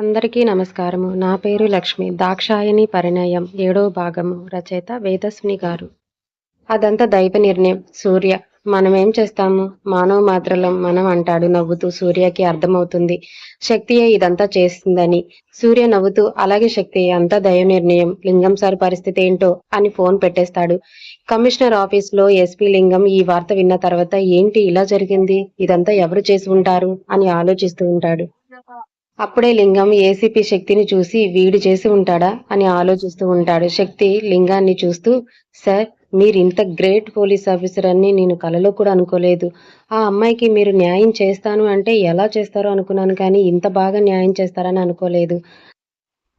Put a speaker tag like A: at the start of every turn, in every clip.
A: అందరికీ నమస్కారము. నా పేరు లక్ష్మి. దాక్షాయని పరిణయం ఏడో భాగము రచయిత వేదస్విని గారు. అదంతా దైవ నిర్ణయం. సూర్య మనం ఏం చేస్తాము? మానవ మాత్రలం మనం అంటాడు నవ్వుతూ సూర్యకి అర్థమవుతుంది. శక్తియే ఇదంతా చేస్తుందని. సూర్య నవ్వుతూ అలాగే శక్తి అంతా దైవ నిర్ణయం. లింగం సార్ పరిస్థితి ఏంటో అని ఫోన్ పెట్టేస్తాడు. కమిషనర్ ఆఫీస్లో ఎస్పీ లింగం ఈ వార్త విన్న తర్వాత ఏంటి ఇలా జరిగింది? ఇదంతా ఎవరు చేసి ఉంటారు? అని ఆలోచిస్తూ ఉంటాడు. అప్పుడే లింగం ఏసీపీ శక్తిని చూసి వీడు చేసి ఉంటాడా అని ఆలోచిస్తూ ఉంటాడు. శక్తి లింగాన్ని చూస్తూ సార్ మీరు ఇంత గ్రేట్ పోలీస్ ఆఫీసర్ అని నేను కలలో కూడా అనుకోలేదు. ఆ అమ్మాయికి మీరు న్యాయం చేస్తాను అంటే ఎలా చేస్తారో అనుకున్నాను కానీ ఇంత బాగా న్యాయం చేస్తారని అనుకోలేదు.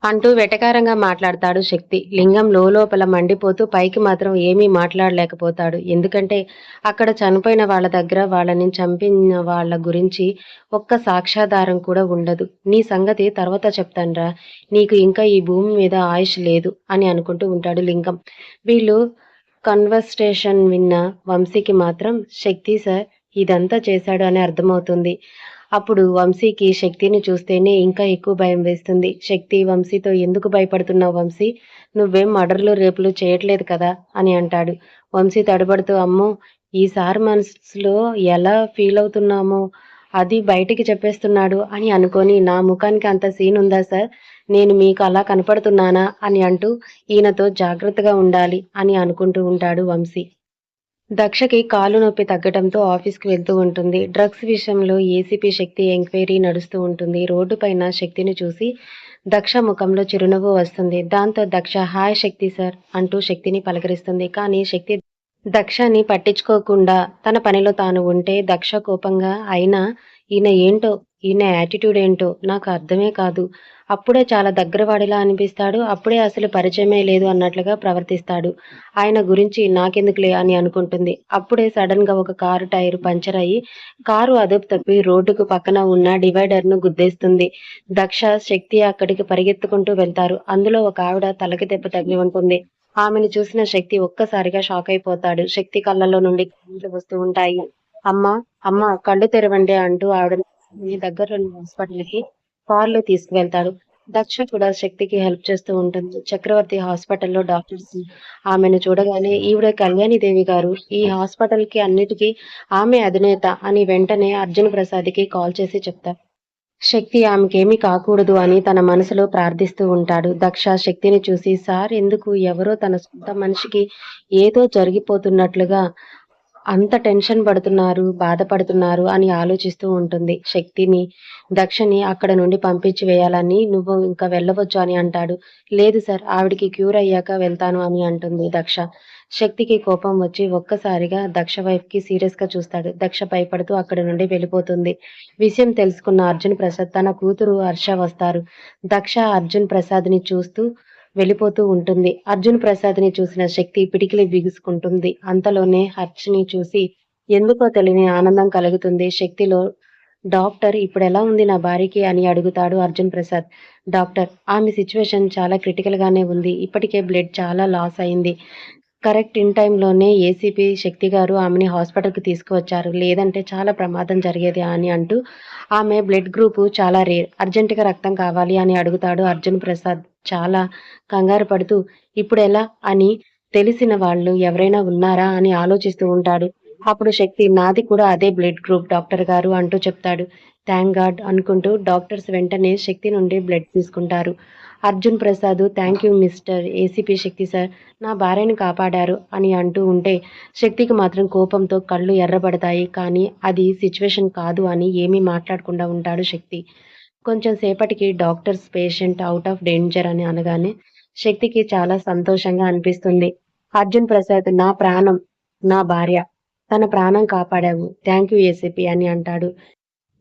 A: అంటూ వెటకారంగా మాట్లాడతాడు శక్తి. లింగం లోపల మండిపోతూ పైకి మాత్రం ఏమీ మాట్లాడలేకపోతాడు. ఎందుకంటే అక్కడ చనిపోయిన వాళ్ళ దగ్గర వాళ్ళని చంపిన వాళ్ళ గురించి ఒక్క సాక్ష్యాధారం కూడా ఉండదు. నీ సంగతి తర్వాత చెప్తాన్రా. నీకు ఇంకా ఈ భూమి మీద ఆయుష్ లేదు అని అనుకుంటూ ఉంటాడు లింగం. వీళ్ళు కన్వర్స్టేషన్ విన్న వంశీకి మాత్రం శక్తి సార్ ఇదంతా చేశాడు అని అర్థమవుతుంది. అప్పుడు వంశీకి శక్తిని చూస్తేనే ఇంకా ఎక్కువ భయం వేస్తుంది. శక్తి వంశీతో ఎందుకు భయపడుతున్నావు వంశీ? నువ్వేం మర్డర్లు రేపులు చేయట్లేదు కదా? అని అంటాడు. వంశీ తడబడుతూ అమ్మో ఈసారి మనసులో ఎలా ఫీల్ అవుతున్నామో? అది బయటికి చెప్పేస్తున్నాడు అని అనుకొని నా ముఖానికి అంత సీన్ ఉందా సార్? నేను మీకు అలా కనపడుతున్నానా? అని అంటూ ఈయనతో జాగ్రత్తగా ఉండాలి అని అనుకుంటూ ఉంటాడు వంశీ. దక్షకి కాలు నొప్పి తగ్గడంతో ఆఫీస్కి వెళ్తూ ఉంటుంది. డ్రగ్స్ విషయంలో ఏసీపీ శక్తి ఎంక్వైరీ నడుస్తూ ఉంటుంది. రోడ్డు పైన శక్తిని చూసి దక్ష ముఖంలో చిరునవ్వు వస్తుంది. దాంతో దక్ష హాయ్ శక్తి సార్ అంటూ శక్తిని పలకరిస్తుంది. కానీ శక్తి దక్షని పట్టించుకోకుండా తన పనిలో తాను ఉంటే దక్ష కోపంగా అయినా ఈయన ఏంటో ఈయన యాటిట్యూడ్ ఏంటో నాకు అర్థమే కాదు. అప్పుడే చాలా దగ్గరవాడిలా అనిపిస్తాడు. అప్పుడే అసలు పరిచయమే లేదు అన్నట్లుగా ప్రవర్తిస్తాడు. ఆయన గురించి నాకెందుకులే అని అనుకుంటుంది. అప్పుడే సడన్గా ఒక కారు టైర్ పంచర్ అయ్యి కారు అదుపు తప్పి రోడ్డుకు పక్కన ఉన్న డివైడర్ను గుద్దేస్తుంది. దక్ష శక్తి అక్కడికి పరిగెత్తుకుంటూ వెళ్తారు. అందులో ఒక ఆవిడ తలకి దెబ్బ తగిలి ఉంటుంది. ఆమెను చూసిన శక్తి ఒక్కసారిగా షాక్ అయిపోతాడు. శక్తి కళ్ళలో నుండి కళ్ళు వస్తూ ఉంటాయి. అమ్మ అమ్మ కళ్ళు తెరవండి అంటూ ఆవిడ దగ్గరలోని హాస్పిటల్కి కార్లో తీసుకువెళ్తాడు. దక్ష కూడా శక్తికి హెల్ప్ చేస్తూ ఉంటుంది. చక్రవర్తి హాస్పిటల్లో డాక్టర్స్ ఆమెను చూడగానే ఈవిడ కళ్యాణి దేవి గారు ఈ హాస్పిటల్కి అన్నిటికీ ఆమె అధినేత అని వెంటనే అర్జున్ ప్రసాద్కి కాల్ చేసి చెప్తారు. శక్తి ఆమెకేమీ కాకూడదు అని తన మనసులో ప్రార్థిస్తూ ఉంటాడు. దక్ష శక్తిని చూసి సార్ ఎందుకు ఎవరో తన సొంత మనిషికి ఏదో జరిగిపోతున్నట్లుగా అంత టెన్షన్ పడుతున్నారు బాధపడుతున్నారు అని ఆలోచిస్తూ ఉంటుంది. శక్తిని దక్షని అక్కడ నుండి పంపించి వేయాలని నువ్వు ఇంకా వెళ్ళవచ్చు అని అంటాడు. లేదు సార్ ఆవిడికి క్యూర్ అయ్యాక వెళ్తాను అని అంటుంది దక్ష. శక్తికి కోపం వచ్చి ఒక్కసారిగా దక్ష వైపుకి సీరియస్గా చూస్తాడు. దక్ష భయపడుతూ అక్కడి నుండి వెళ్ళిపోతుంది. విషయం తెలుసుకున్న అర్జున్ ప్రసాద్ తన కూతురు హర్ష వస్తారు. దక్ష అర్జున్ ప్రసాద్ని చూస్తూ వెళ్ళిపోతూ ఉంటుంది. అర్జున్ ప్రసాద్ని చూసిన శక్తి పిడికిలి బిగుసుకుంటుంది. అంతలోనే హర్షని చూసి ఎందుకో తెలియని ఆనందం కలుగుతుంది. శక్తిలో డాక్టర్ ఇప్పుడు ఎలా ఉంది నా భార్యకి? అని అడుగుతాడు అర్జున్ ప్రసాద్. డాక్టర్ ఆమె సిచ్యువేషన్ చాలా క్రిటికల్ గానే ఉంది. ఇప్పటికే బ్లడ్ చాలా లాస్ అయింది. కరెక్ట్ ఇన్ టైంలోనే ఏసీపీ శక్తి గారు ఆమెని హాస్పిటల్కి తీసుకువచ్చారు. లేదంటే చాలా ప్రమాదం జరిగేది అని అంటూ ఆమె బ్లడ్ గ్రూప్ చాలా రేర్ అర్జెంటుగా రక్తం కావాలి అని అడుగుతాడు అర్జున్ ప్రసాద్. చాలా కంగారు పడుతూ ఇప్పుడు ఎలా అని తెలిసిన వాళ్ళు ఎవరైనా ఉన్నారా అని ఆలోచిస్తూ ఉంటాడు. అప్పుడు శక్తి నాది కూడా అదే బ్లడ్ గ్రూప్ డాక్టర్ గారు అంటూ చెప్తాడు. థ్యాంక్ గాడ్ అనుకుంటూ డాక్టర్స్ వెంటనే శక్తి నుండి బ్లడ్ తీసుకుంటారు. Arjun Prasad thank you mister ACP Shakti sir నా భార్యను కాపాడారు అని అంటూ ఉంటే శక్తికి మాత్రం కోపంతో కళ్ళు ఎర్రబడతాయి. కానీ అది సిచ్యువేషన్ కాదు అని ఏమీ మాట్లాడకుండా ఉంటాడు శక్తి. కొంచెం సేపటికి doctors patient out of danger అని అనగానే శక్తికి చాలా సంతోషంగా అనిపిస్తుంది. అర్జున్ ప్రసాద్ నా ప్రాణం నా భార్య తన ప్రాణం కాపాడావు. థ్యాంక్ యూ ఏసీపీ అని అంటాడు.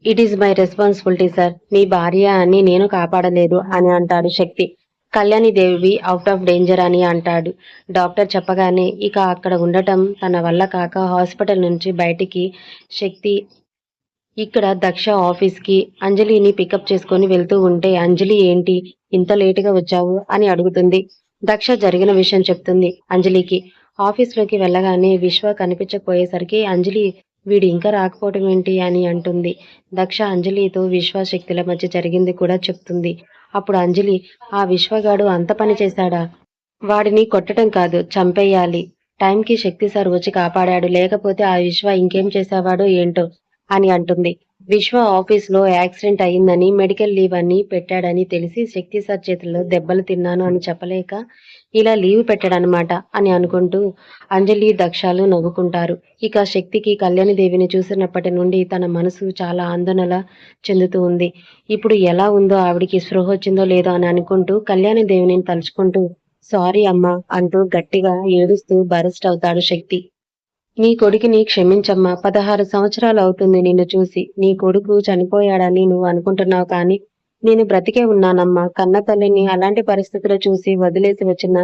A: It is my responsibility sir మీ భార్య అని నేను కాపాడలేదు అని అంటాడు Shakti. Kalyani Devi out of danger అని అంటాడు. డాక్టర్ చెప్పగానే ఇక అక్కడ ఉండటం తన వల్ల కాక హాస్పిటల్ నుంచి బయటికి శక్తి ఇక్కడ దక్ష ఆఫీస్కి అంజలిని పికప్ చేసుకొని వెళ్తూ ఉంటే అంజలి ఏంటి? ఇంత లేటుగా వచ్చావు? అని అడుగుతుంది. దక్ష జరిగిన విషయం చెప్తుంది అంజలికి. ఆఫీస్లోకి వెళ్ళగానే విశ్వ కనిపించకపోయేసరికి అంజలి వీడు ఇంకా రాకపోవటం ఏంటి అని అంటుంది. దక్ష అంజలితో విశ్వశక్తుల మధ్య జరిగింది కూడా చెప్తుంది. అప్పుడు అంజలి ఆ విశ్వగాడు అంత పని చేశాడా? వాడిని కొట్టడం కాదు చంపేయాలి. టైంకి శక్తి సార్ వచ్చి కాపాడాడు. లేకపోతే ఆ విశ్వ ఇంకేం చేసేవాడో ఏంటో అని అంటుంది. విశ్వ ఆఫీస్లో యాక్సిడెంట్ అయిందని మెడికల్ లీవ్ అని పెట్టాడని తెలిసి శక్తి సార్ చేతుల్లో దెబ్బలు తిన్నాను అని చెప్పలేక ఇలా లీవ్ పెట్టాడనమాట అని అనుకుంటూ అంజలి దక్షాలు నవ్వుకుంటారు. ఇక శక్తికి కళ్యాణి దేవిని చూసినప్పటి నుండి తన మనసు చాలా ఆందోళన చెందుతూ ఉంది. ఇప్పుడు ఎలా ఉందో ఆవిడికి స్పృహ వచ్చిందో లేదో అని అనుకుంటూ కళ్యాణి దేవిని తలుచుకుంటూ సారీ అమ్మా అంటూ గట్టిగా ఏడుస్తూ బరస్ట్ అవుతాడు శక్తి. నీ కొడుకుని క్షమించమ్మా. పదహారు సంవత్సరాలు అవుతుంది నిన్ను చూసి. నీ కొడుకు చనిపోయాడని నువ్వు అనుకుంటున్నావు కానీ నేను బ్రతికే ఉన్నానమ్మా. కన్న తల్లిని అలాంటి పరిస్థితులు చూసి వదిలేసి వచ్చిన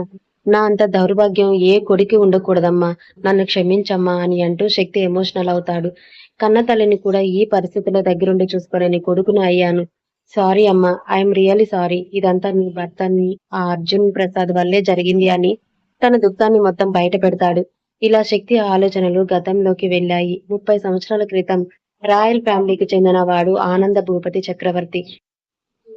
A: నా అంత దౌర్భాగ్యం ఏ కొడుకు ఉండకూడదమ్మా. నన్ను క్షమించమ్మా అని అంటూ శక్తి ఎమోషనల్ అవుతాడు. కన్న తల్లిని కూడా ఈ పరిస్థితుల దగ్గరుండి చూసుకోలేని కొడుకును అయ్యాను. సారీ అమ్మా. I'm really sorry. ఇదంతా నీ భర్తని ఆ అర్జున్ ప్రసాద్ వల్లే జరిగింది అని తన దుఃఖాన్ని మొత్తం బయట పెడతాడు. ఇలా శక్తి ఆలోచనలు గతంలోకి వెళ్ళాయి. ముప్పై సంవత్సరాల క్రితం రాయల్ ఫ్యామిలీకి చెందిన వాడు ఆనంద భూపతి చక్రవర్తి.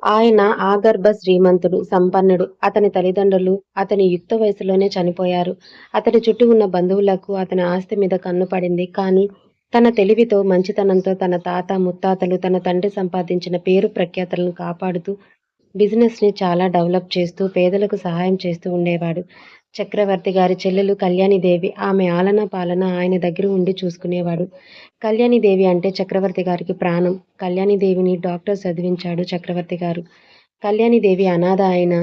A: ఆయన ఆగర్భ శ్రీమంతుడు సంపన్నుడు. అతని తల్లిదండ్రులు అతని యుక్త వయసులోనే చనిపోయారు. అతని చుట్టూ ఉన్న బంధువులకు అతని ఆస్తి మీద కన్ను పడింది. కానీ తన తెలివితో మంచితనంతో తన తాత ముత్తాతలు తన తండ్రి సంపాదించిన పేరు ప్రఖ్యాతలను కాపాడుతూ బిజినెస్ని చాలా డెవలప్ చేస్తూ పేదలకు సహాయం చేస్తూ ఉండేవాడు. చక్రవర్తి గారి చెల్లెలు కళ్యాణిదేవి. ఆమె ఆలన పాలన ఆయన దగ్గర ఉండి చూసుకునేవాడు. కళ్యాణిదేవి అంటే చక్రవర్తి గారికి ప్రాణం. కళ్యాణిదేవిని డాక్టర్ చదివించాడు చక్రవర్తి గారు. కళ్యాణిదేవి అనాథ అయిన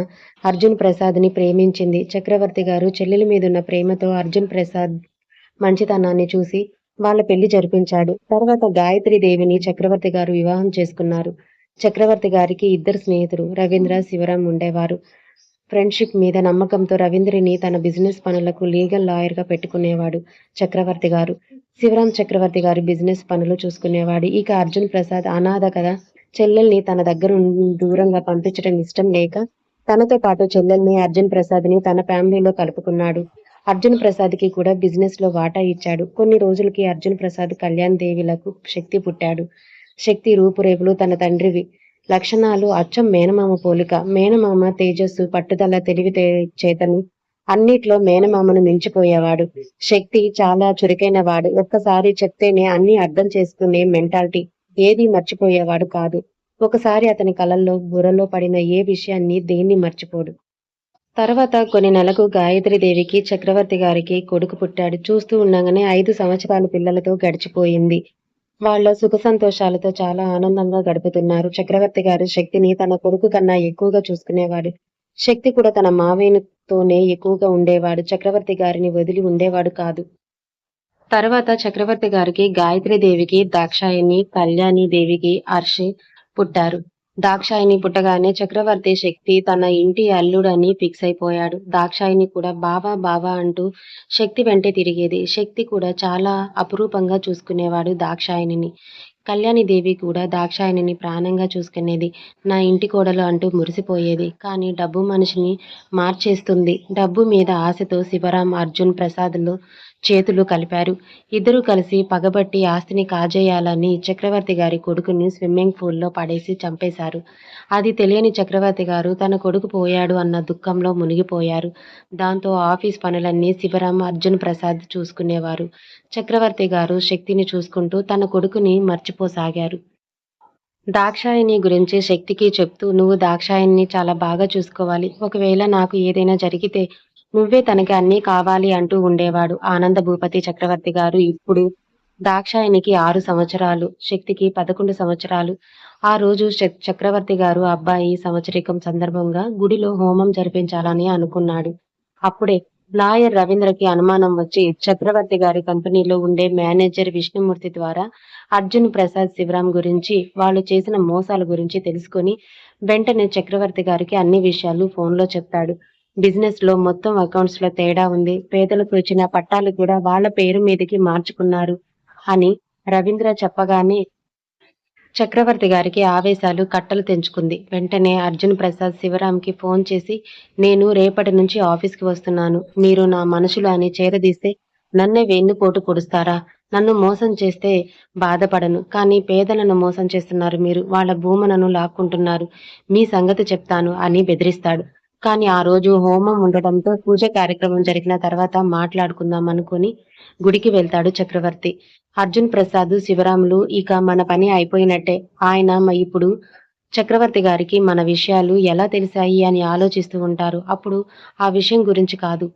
A: అర్జున్ ప్రసాద్ని ప్రేమించింది. చక్రవర్తి గారు చెల్లెల మీదున్న ప్రేమతో అర్జున్ ప్రసాద్ మంచితనాన్ని చూసి వాళ్ళ పెళ్ళి జరిపించాడు. తర్వాత గాయత్రి దేవిని చక్రవర్తి గారు వివాహం చేసుకున్నారు. చక్రవర్తి గారికి ఇద్దరు స్నేహితులు రవీంద్ర శివరాం ఉండేవారు. ఫ్రెండ్షిప్ మీద నమ్మకంతో రవీంద్రని తన బిజినెస్ పనులకు లీగల్ లాయర్గా పెట్టుకునేవాడు చక్రవర్తి గారు. శివరాం చక్రవర్తి గారి బిజినెస్ పనులు చూసుకునేవాడు. ఇక అర్జున్ ప్రసాద్ అనాథ కదా? చెల్లెల్ని తన దగ్గర దూరంగా పంపించడం ఇష్టం లేక తనతో పాటు చెల్లెల్ని అర్జున్ ప్రసాద్ని తన ఫ్యామిలీలో కలుపుకున్నాడు. అర్జున్ ప్రసాద్కి కూడా బిజినెస్లో వాటా ఇచ్చాడు. కొన్ని రోజులకి అర్జున్ ప్రసాద్ కళ్యాణ్ దేవిలకు శక్తి పుట్టాడు. శక్తి రూపురేపులు తన తండ్రివి. లక్షణాలు అచ్చం మేనమామ పోలిక. మేనమామ తేజస్సు పట్టుదల తెలివి చేతను అన్నిట్లో మేనమామను మించిపోయేవాడు. శక్తి చాలా చురుకైన వాడు ఒక్కసారి చెప్తేనే అన్ని అర్థం చేసుకునే మెంటాలిటీ ఏది మర్చిపోయేవాడు కాదు. ఒకసారి అతని కళల్లో బుర్రలో పడిన ఏ విషయాన్ని దేన్ని మర్చిపోడు. తర్వాత కొన్ని నెలకు గాయత్రి దేవికి చక్రవర్తి గారికి కొడుకు పుట్టాడు. చూస్తూ ఉండగానే ఐదు సంవత్సరాల పిల్లలతో గడిచిపోయింది. వాళ్ళ సుఖ సంతోషాలతో చాలా ఆనందంగా గడుపుతున్నారు. చక్రవర్తి గారు శక్తిని తన కొడుకు కన్నా ఎక్కువగా చూసుకునేవాడు. శక్తి కూడా తన మావేనుతోనే ఎక్కువగా ఉండేవాడు. చక్రవర్తి గారిని వదిలి ఉండేవాడు కాదు. తర్వాత చక్రవర్తి గారికి గాయత్రి దేవికి దాక్షాయిని కళ్యాణి దేవికి హర్షి పుట్టారు. దాక్షాయిని పుట్టగానే చక్రవర్తి శక్తి తన ఇంటి అల్లుడని ఫిక్స్ అయిపోయాడు. దాక్షాయిని కూడా బావా బావా అంటూ శక్తి వెంటే తిరిగేది. శక్తి కూడా చాలా అపురూపంగా చూసుకునేవాడు దాక్షాయిని కళ్యాణి దేవి కూడా దాక్షాయిని ప్రాణంగా చూసుకునేది. నా ఇంటి కోడలు అంటూ మురిసిపోయేది. కానీ డబ్బు మనిషిని మార్చేస్తుంది. డబ్బు మీద ఆశతో శివరాం అర్జున్ ప్రసాద్లు చేతులు కలిపారు. ఇద్దరూ కలిసి పగబట్టి ఆస్తిని కాజేయాలని చక్రవర్తి గారి కొడుకుని స్విమ్మింగ్ పూల్లో పడేసి చంపేశారు. అది తెలియని చక్రవర్తి గారు తన కొడుకు పోయాడు అన్న దుఃఖంలో మునిగిపోయారు. దాంతో ఆఫీస్ పనులన్నీ శివరాం అర్జున్ ప్రసాద్ చూసుకునేవారు. చక్రవర్తి గారు శక్తిని చూసుకుంటూ తన కొడుకుని మర్చిపోసాగారు. దాక్షాయిని గురించి శక్తికి చెప్తూ నువ్వు దాక్షాయిని చాలా బాగా చూసుకోవాలి. ఒకవేళ నాకు ఏదైనా జరిగితే నువ్వే తనకి అన్నీ కావాలి అంటూ ఉండేవాడు. ఆనంద భూపతి చక్రవర్తి గారు ఇప్పుడు దాక్షాయనికి ఆరు సంవత్సరాలు శక్తికి పదకొండు సంవత్సరాలు. ఆ రోజు చక్రవర్తి గారు అబ్బాయి సంవత్సరికం సందర్భంగా గుడిలో హోమం జరిపించాలని అనుకున్నాడు. అప్పుడే లాయర్ రవీంద్రకి అనుమానం వచ్చి చక్రవర్తి గారి కంపెనీలో ఉండే మేనేజర్ విష్ణుమూర్తి ద్వారా అర్జున్ ప్రసాద్ శివరాం గురించి వాళ్ళు చేసిన మోసాల గురించి తెలుసుకొని వెంటనే చక్రవర్తి గారికి అన్ని విషయాలు ఫోన్లో చెప్తాడు బిజినెస్లో మొత్తం అకౌంట్స్లో తేడా ఉంది. పేదలకు వచ్చిన పట్టాలు కూడా వాళ్ళ పేరు మీదకి మార్చుకున్నారు అని రవీంద్ర చెప్పగానే చక్రవర్తి గారికి ఆవేశాలు కట్టలు తెంచుకుంది. వెంటనే అర్జున్ ప్రసాద్ శివరాంకి ఫోన్ చేసి నేను రేపటి నుంచి ఆఫీస్కి వస్తున్నాను. మీరు నా మనుషులు అని చేరదీస్తే నన్నే వెన్నుపోటు పొడుస్తారా నన్ను మోసం చేస్తే బాధపడను. కానీ పేదలను మోసం చేస్తున్నారు మీరు. వాళ్ళ భూములను లాక్కుంటున్నారు. మీ సంగతి చెప్తాను అని బెదిరిస్తాడు. కానీ ఆ రోజు హోమం ఉండటంతో పూజ కార్యక్రమం జరిగిన తర్వాత మాట్లాడుకుందాం అనుకుని గుడికి వెళ్తాడు చక్రవర్తి. అర్జున్ ప్రసాద్ శివరాములు ఇక మన పని అయిపోయినట్టే. ఆయన ఇప్పుడు చక్రవర్తి గారికి మన విషయాలు ఎలా తెలిసాయి అని ఆలోచిస్తూ ఉంటారు. అప్పుడు ఆ విషయం గురించి కాదు.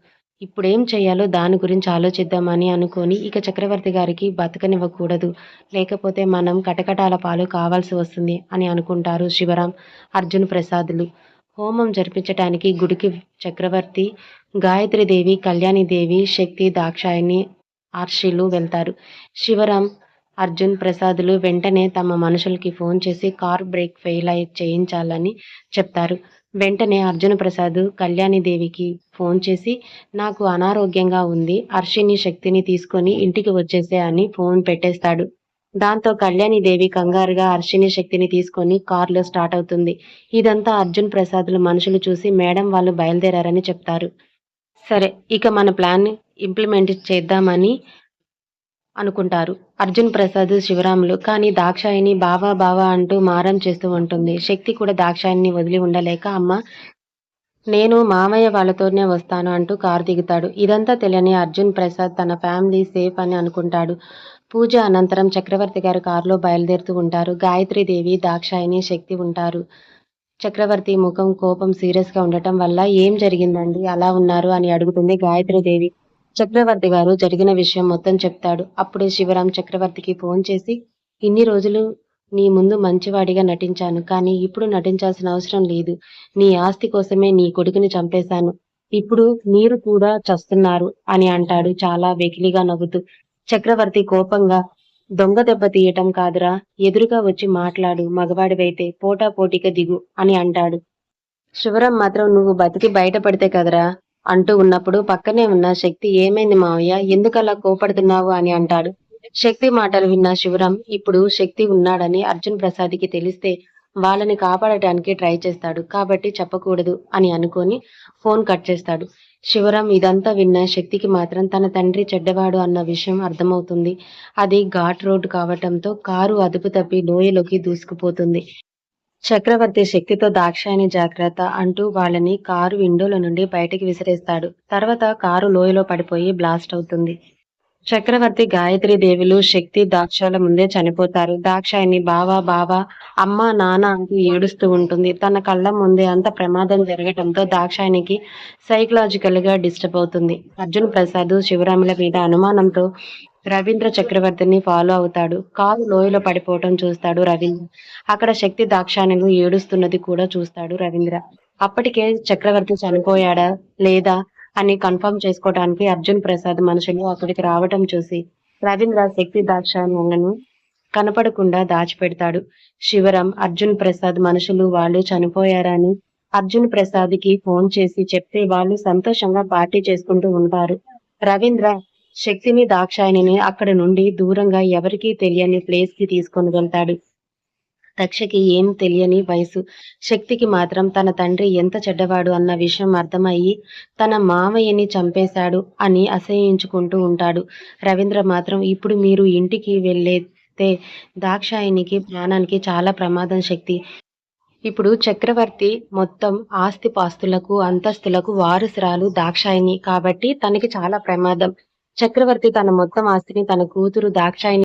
A: ఇప్పుడేం చేయాలో దాని గురించి ఆలోచిద్దామని అనుకొని ఇక చక్రవర్తి గారికి బతకనివ్వకూడదు. లేకపోతే మనం కటకటాల పాలు కావాల్సి వస్తుంది అని అనుకుంటారు శివరాం అర్జున్ ప్రసాద్లు. హోమం జరిపించటానికి గుడికి చక్రవర్తి గాయత్రీదేవి కళ్యాణిదేవి శక్తి దాక్షాయిని ఆర్షిలు వెళ్తారు. శివరాం అర్జున్ ప్రసాదులు వెంటనే తమ మనుషులకి ఫోన్ చేసి కార్ బ్రేక్ ఫెయిల్ అయి చేయించాలని చెప్తారు. వెంటనే అర్జున ప్రసాద్ కళ్యాణిదేవికి ఫోన్ చేసి నాకు అనారోగ్యంగా ఉంది అర్షిని శక్తిని తీసుకొని ఇంటికి వచ్చేసే అని ఫోన్ పెట్టేస్తాడు. దాంతో కళ్యాణిదేవి కంగారుగా అర్షిణి శక్తిని తీసుకొని కారులో స్టార్ట్ అవుతుంది. ఇదంతా అర్జున్ ప్రసాద్లు మనుషులు చూసి మేడం వాళ్ళు బయలుదేరారని చెప్తారు. సరే ఇక మన ప్లాన్ ఇంప్లిమెంట్ చేద్దామని అనుకుంటారు. అర్జున్ ప్రసాద్ శివరాములు. కానీ దాక్షాయిని బావా బావా అంటూ మారం చేస్తూ ఉంటుంది. శక్తి కూడా దాక్షాయిని వదిలి ఉండలేక అమ్మ నేను మామయ్య వాళ్ళతోనే వస్తాను అంటూ కారు దిగుతాడు. ఇదంతా తెలియని అర్జున్ ప్రసాద్ తన ఫ్యామిలీ సేఫ్ అని అనుకుంటాడు. పూజ అనంతరం చక్రవర్తి గారు కారులో బయలుదేరుతూ ఉంటారు. గాయత్రీదేవి దాక్షాయిని శక్తి ఉంటారు. చక్రవర్తి ముఖం కోపం సీరియస్గా ఉండటం వల్ల ఏం జరిగిందండి? అలా ఉన్నారు అని అడుగుతుంది గాయత్రీదేవి. చక్రవర్తి గారు జరిగిన విషయం మొత్తం చెప్తాడు. అప్పుడే శివరాం చక్రవర్తికి ఫోన్ చేసి ఇన్ని రోజులు నీ ముందు మంచివాడిగా నటించాను కానీ ఇప్పుడు నటించాల్సిన అవసరం లేదు. నీ ఆస్తి కోసమే నీ కొడుకుని చంపేశాను. ఇప్పుడు మీరు కూడా చస్తున్నారు అని అంటాడు. చాలా వెకిలిగా నవ్వుతూ. చక్రవర్తి కోపంగా దొంగ దెబ్బ తీయటం కాదురా ఎదురుగా వచ్చి మాట్లాడు మగవాడివైతే పోటా పోటీగా దిగు అని అంటాడు. శివరాం మాత్రం నువ్వు బతికి బయటపడితే కదరా అంటూ ఉన్నప్పుడు పక్కనే ఉన్న శక్తి ఏమైంది మావయ్య ఎందుకలా కోపడుతున్నావు అని అంటాడు. శక్తి మాటలు విన్న శివరాం ఇప్పుడు శక్తి ఉన్నాడని అర్జున్ ప్రసాద్కి తెలిస్తే వాళ్ళని కాపాడటానికి ట్రై చేస్తాడు. కాబట్టి చెప్పకూడదు అని అనుకొని ఫోన్ కట్ చేస్తాడు. శివరాం ఇదంతా విన్న శక్తికి మాత్రం తన తండ్రి చెడ్డవాడు అన్న విషయం అర్థమవుతుంది. అది ఘాట్ రోడ్ కావటంతో కారు అదుపు తప్పి లోయలోకి దూసుకుపోతుంది. చక్రవర్తి శక్తితో దాక్షాయని జాగ్రత్త అంటూ వాళ్ళని కారు విండోల నుండి బయటికి విసిరేస్తాడు. తర్వాత కారు లోయలో పడిపోయి బ్లాస్ట్ అవుతుంది. చక్రవర్తి గాయత్రి దేవులు శక్తి దాక్షాల ముందే చనిపోతారు. దాక్షాయిని బావా బావా అమ్మ నాన్న అంటూ ఏడుస్తూ ఉంటుంది. తన కళ్ళ ముందే అంత ప్రమాదం జరగటంతో దాక్షాయినికి సైకలాజికల్గా డిస్టర్బ్ అవుతుంది. అర్జున్ ప్రసాద్ శివరాముల మీద అనుమానంతో రవీంద్ర చక్రవర్తిని ఫాలో అవుతాడు. కారు లోయలో పడిపోవటం చూస్తాడు రవీంద్ర. అక్కడ శక్తి దాక్షాయణులు ఏడుస్తున్నది కూడా చూస్తాడు రవీంద్ర. అప్పటికే చక్రవర్తి చనిపోయాడా లేదా అని కన్ఫర్మ్ చేసుకోవడానికి అర్జున్ ప్రసాద్ మనుషులు అక్కడికి రావటం చూసి రవీంద్ర శక్తి దాక్షాయణను కనపడకుండా దాచిపెడతాడు. శివరాం అర్జున్ ప్రసాద్ మనుషులు వాళ్ళు చనిపోయారని అర్జున్ ప్రసాద్కి ఫోన్ చేసి చెప్తే వాళ్ళు సంతోషంగా పార్టీ చేసుకుంటూ ఉంటారు. రవీంద్ర శక్తిని దాక్షాయణిని అక్కడ నుండి దూరంగా ఎవరికీ తెలియని ప్లేస్కి తీసుకొని వెళ్తాడు. దక్షకి ఏం తెలియని వయసు. శక్తికి మాత్రం తన తండ్రి ఎంత చెడ్డవాడు అన్న విషయం అర్థమయ్యి తన మామయ్యని చంపేశాడు అని అసహ్యించుకుంటూ ఉంటాడు. రవీంద్ర మాత్రం ఇప్పుడు మీరు ఇంటికి వెళ్ళేతే దాక్షాయనికి ప్రాణానికి చాలా ప్రమాదం శక్తి. ఇప్పుడు చక్రవర్తి మొత్తం ఆస్తి పాస్తులకు అంతస్తులకు వారసురాలు దాక్షాయిని కాబట్టి తనకి చాలా ప్రమాదం. చక్రవర్తి తన మొత్తం ఆస్తిని తన కూతురు దాక్షాయిని